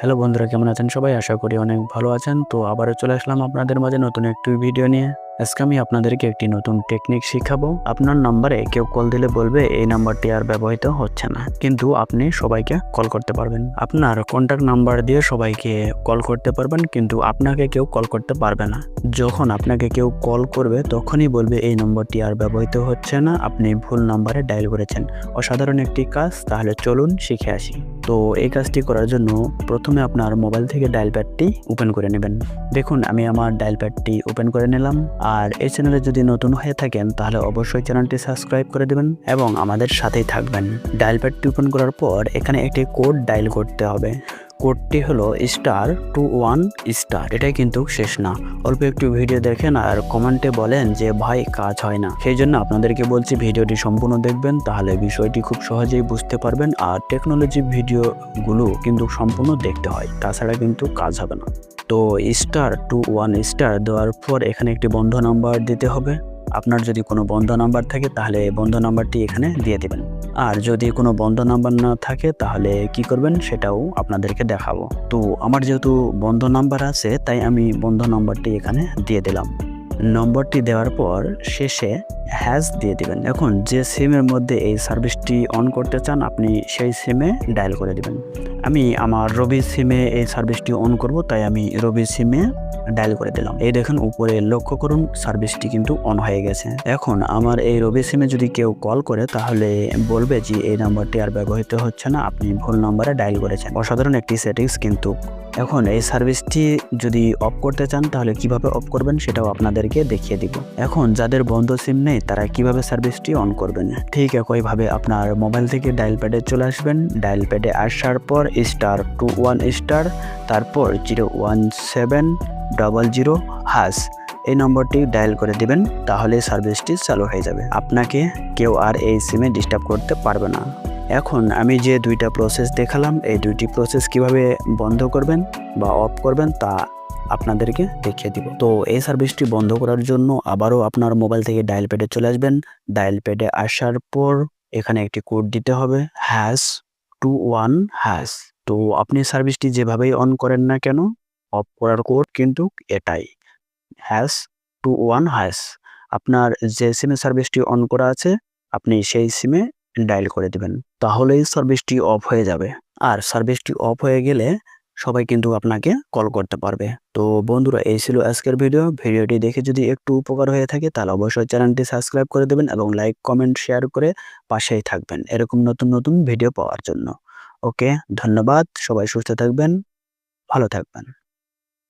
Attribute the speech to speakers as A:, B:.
A: Hello বন্ধুরা, কেমন আছেন সবাই? আশা করি অনেক ভালো আছেন। তো আবারও চলে আসলাম আপনাদের মাঝে নতুন একটি ভিডিও নিয়ে। আজকে আমি আপনাদেরকে একটি নতুন টেকনিক শিখাবো। আপনার নাম্বারে কেউ কল দিলে বলবে, এই নাম্বারটি আর ব্যবহৃত হচ্ছে না। কিন্তু আপনি সবাইকে কল করতে পারবেন। আপনার কন্ট্যাক্ট নাম্বার দিয়ে সবাইকে কল করতে পারবেন, কিন্তু আপনাকে কেউ কল করতে পারবে না। যখন আপনাকে কেউ কল করবে, তখনই বলবে, এই নম্বরটি আর ব্যবহৃত হচ্ছে না। আপনি ভুল নাম্বারে ডায়াল করেছেন। অসাধারণ একটি কাজ। তাহলে চলুন শিখে আসি। তো এই কাজটি করার জন্য প্রথমে আপনার মোবাইল থেকে ডায়াল প্যাডটি ওপেন করে নেবেন। দেখুন, আমি আমার ডায়াল প্যাডটি ওপেন করে নিলাম। আর এই চ্যানেলে যদি নতুন হয়ে থাকেন, তাহলে অবশ্যই চ্যানেলটি সাবস্ক্রাইব করে দেবেন এবং আমাদের সাথেই থাকবেন। ডায়াল প্যাডটি ওপেন করার পর এখানে একটি কোড ডায়াল করতে হবে। কোডটি হলো স্টার টু ওয়ান স্টার। এটাই কিন্তু শেষ না। অল্প একটু ভিডিও দেখেন আর কমেন্টে বলেন যে, ভাই, কাজ হয় না। সেই জন্য আপনাদেরকে বলছি, ভিডিওটি সম্পূর্ণ দেখবেন, তাহলে বিষয়টি খুব সহজেই বুঝতে পারবেন আর টেকনোলজি ভিডিওগুলো কিন্তু সম্পূর্ণ দেখতে হয়। তাছাড়া কিন্তু কাজ হবে না। তো স্টার টু ওয়ান স্টার দেওয়ার পর এখানে একটি বন্ধ নাম্বার দিতে হবে। আপনার যদি কোনো বন্ধ নাম্বার থাকে, তাহলে বন্ধ নাম্বারটি এখানে দিয়ে দেবেন। আর যদি কোনো বন্ধ নাম্বার না থাকে, তাহলে কি করবেন? সেটাও আপনাদেরকে দেখাবো। তো আমার যেহেতু বন্ধ নাম্বার আছে, তাই আমি বন্ধ নাম্বারটি এখানে দিয়ে দিলাম। নম্বরটি দেওয়ার পর শেষে হ্যাশ দিয়ে দিবেন। এখন যে সিমের মধ্যে এই সার্ভিসটি অন করতে চান, আপনি সেই সিমে ডায়াল করে দিবেন। আমি আমার রবি সিমে এই সার্ভিসটি অন করব, তাই আমি রবি সিমে ডায়াল করে দিলাম। এই দেখেন, উপরে লক্ষ্য করুন সার্ভিসটি কিন্তু অন হয়ে গেছে। এখন আমার এই রবি সিমে যদি কেউ কল করে, তাহলে বলবে যে, এই নাম্বারটি আর ব্যবহৃত হচ্ছে না, আপনি ভুল নাম্বারে ডায়াল করেছেন। অসাধারণ একটি সেটিংস কিন্তু। এখন এই সার্ভিসটি যদি অফ করতে চান, তাহলে কীভাবে অফ করবেন, সেটাও আপনাদেরকে দেখিয়ে দিব। এখন যাদের বন্ধ সিম নেই তারা কীভাবে সার্ভিসটি অন করবেন? ঠিক একইভাবে আপনার মোবাইল থেকে ডায়াল প্যাডে চলে আসবেন। ডায়াল প্যাডে আসার পর স্টার টু ওয়ান স্টার তারপর zero one seven double zero হাস এই নম্বরটি ডায়াল করে দিবেন, তাহলে সার্ভিসটি চালু হয়ে যাবে। আপনাকে কেউ আর এই সিমে ডিস্টার্ব করতে পারবে না। এখন আমি যে দুইটা প্রসেস দেখালাম, এই দুইটি প্রসেস কীভাবে বন্ধ করবেন বা অফ করবেন তা আপনাদেরকে দেখিয়ে দিব। তো এই সার্ভিসটি বন্ধ করার জন্য আবারও আপনার মোবাইল থেকে ডায়াল প্যাডে চলে আসবেন। ডায়াল প্যাডে আসার পর এখানে একটি কোড দিতে হবে হ্যাশ টু ওয়ান হ্যাশ তো আপনি সার্ভিসটি যেভাবেই অন করেন না কেন অফ করার কোড কিন্তু এটাই হ্যাশ টু ওয়ান হ্যাশ আপনার যে সিমে সার্ভিসটি অন করা আছে, আপনি সেই সিমে ডায়াল করে দিবেন। তাহলেই সার্ভিসটি অফ হয়ে যাবে। আর সার্ভিসটি অফ হয়ে গেলে সবাই কিন্তু আপনাকে কল করতে পারবে। তো বন্ধুরা, এই ছিল আজকের ভিডিও ভিডিওটি দেখে যদি একটু উপকার হয়ে থাকে, তাহলে অবশ্যই চ্যানেলটি সাবস্ক্রাইব করে দেবেন এবং লাইক কমেন্ট শেয়ার করে পাশেই থাকবেন। এরকম নতুন নতুন ভিডিও পাওয়ার জন্য। ওকে ধন্যবাদ। সবাই সুস্থ থাকবেন। ভালো থাকবেন।